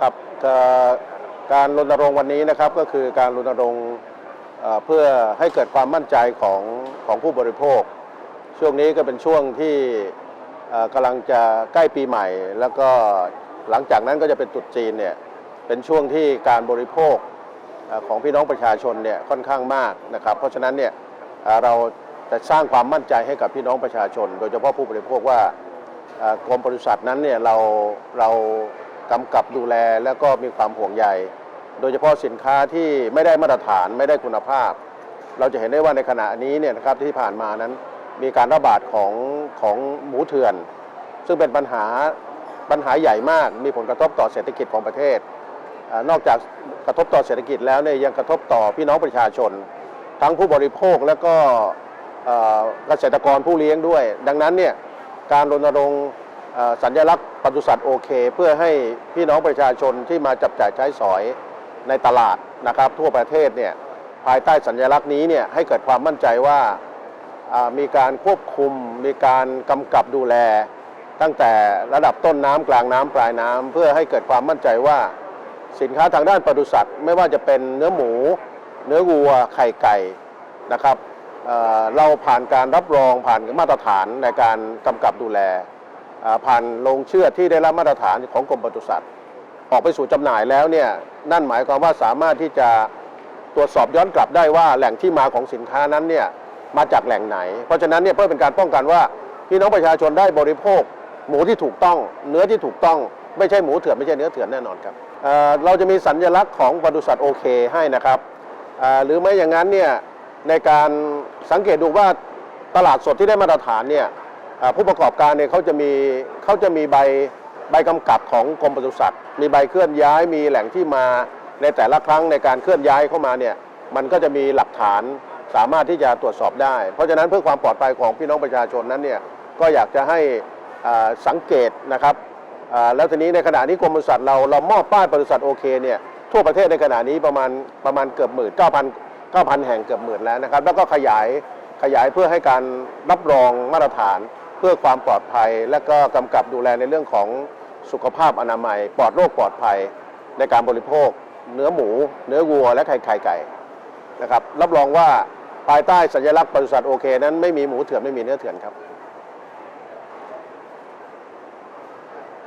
ครับการรณรงค์วันนี้นะครับก็คือการรณรงค์เพื่อให้เกิดความมั่นใจของของผู้บริโภค ช่วงนี้ก็เป็นช่วงที่กำลังจะใกล้ปีใหม่ แล้วก็หลังจากนั้นก็จะเป็นตรุษจีนเนี่ยเป็นช่วงที่การบริโภคของพี่น้องประชาชนเนี่ยค่อนข้างมากนะครับ เพราะฉะนั้นเนี่ยเราจะสร้างความมั่นใจให้กับพี่น้องประชาชน โดยเฉพาะผู้บริโภคว่ากรมปศุสัตว์นั้นเนี่ยเราเรา กำกับดูแลแล้วก็มีความห่วงใย โดยเฉพาะสินค้าที่ไม่ได้มาตรฐานไม่ได้คุณภาพ เราจะเห็นได้ว่าในขณะนี้เนี่ยนะครับที่ผ่านมานั้นมีการระบาดของของหมูเถื่อน ซึ่งเป็นปัญหาปัญหาใหญ่มากมีผลกระทบต่อเศรษฐกิจของประเทศอนอกจากกระทบต่อเศรษฐกิจแล้วเนี่ยยังกระทบต่อพี่น้องประชาชน ทั้งผู้บริโภคแล้วก็เกษตรกรผู้เลี้ยงด้วย ดังนั้นเนี่ยการรณรงค์ สัญลักษณ์ปศุสัตว์โอเค เพื่อให้พี่น้องประชาชนที่มาจับจ่ายใช้สอยในตลาดนะครับ ทั่วประเทศเนี่ยภายใต้สัญลักษณ์นี้เนี่ยให้เกิดความมั่นใจว่ามีการควบคุม มีการกำกับดูแล ตั้งแต่ระดับต้นน้ำกลางน้ำปลายน้ำเพื่อให้เกิดความมั่นใจว่า สินค้าทางด้านปศุสัตว์ ไม่ว่าจะเป็นเนื้อหมู เนื้อวัวไข่ไก่นะครับเราผ่านการรับรองผ่านมาตรฐานในการกำกับดูแล ผ่านลงเชื่อที่ได้รับมาตรฐานของกรมปศุสัตว์ออกไปสู่จำหน่ายแล้วเนี่ยนั่นหมายความว่าสามารถที่จะตรวจสอบย้อนกลับได้ว่าแหล่งที่มาของสินค้านั้นเนี่ยมาจากแหล่งไหน เพราะฉะนั้นเนี่ยเพื่อเป็นการป้องกันว่าพี่น้องประชาชนได้บริโภค หมูที่ถูกต้องเนื้อที่ถูกต้องไม่ใช่หมูเถื่อนไม่ใช่เนื้อเถื่อนแน่นอนครับเเราจะมีสัญลักษณ์ของปศุสัตว์โอเคให้นะครับหรือไม่อย่างนั้นเนี่ยในการสังเกตดูว่าตลาดสดที่ได้มาตรฐานเนี่ย ผู้ประกอบการเนี่ยเขาจะมีเขาจะมีใบใบกำกับของกรมปศุสัตว์ มีใบเคลื่อนย้ายมีแหล่งที่มาในแต่ละครั้งในการเคลื่อนย้ายเข้ามาเนี่ยมันก็จะมีหลักฐานสามารถที่จะตรวจสอบได้ เพราะฉะนั้นเพื่อความปลอดภัยของพี่น้องประชาชนนั้นเนี่ยก็อยากจะให้สังเกตนะครับแล้วทีนี้ในขณะนี้กรมปศุสัตว์เราเรามอบป้ายปศุสัตว์โอเคเนี่ยทั่วประเทศในขณะนี้ประมาณประมาณเกือบหมื่นเก้าพันเก้าพันแห่งเกือบหมื่นแล้วนะครับ แล้วก็ขยายขยายเพื่อให้การรับรองมาตรฐาน เพื่อความปลอดภัย และก็กำกับดูแลในเรื่องของสุขภาพอนามัย ปลอดโรคปลอดภัยในการบริโภค เนื้อหมู เนื้อวัว และไข่ไข่ไก่นะครับรับรองว่าภายใต้สัญลักษณ์ปศุสัตว์โอเค นั้นไม่มีหมูเถื่อนไม่มีเนื้อเถื่อนครับ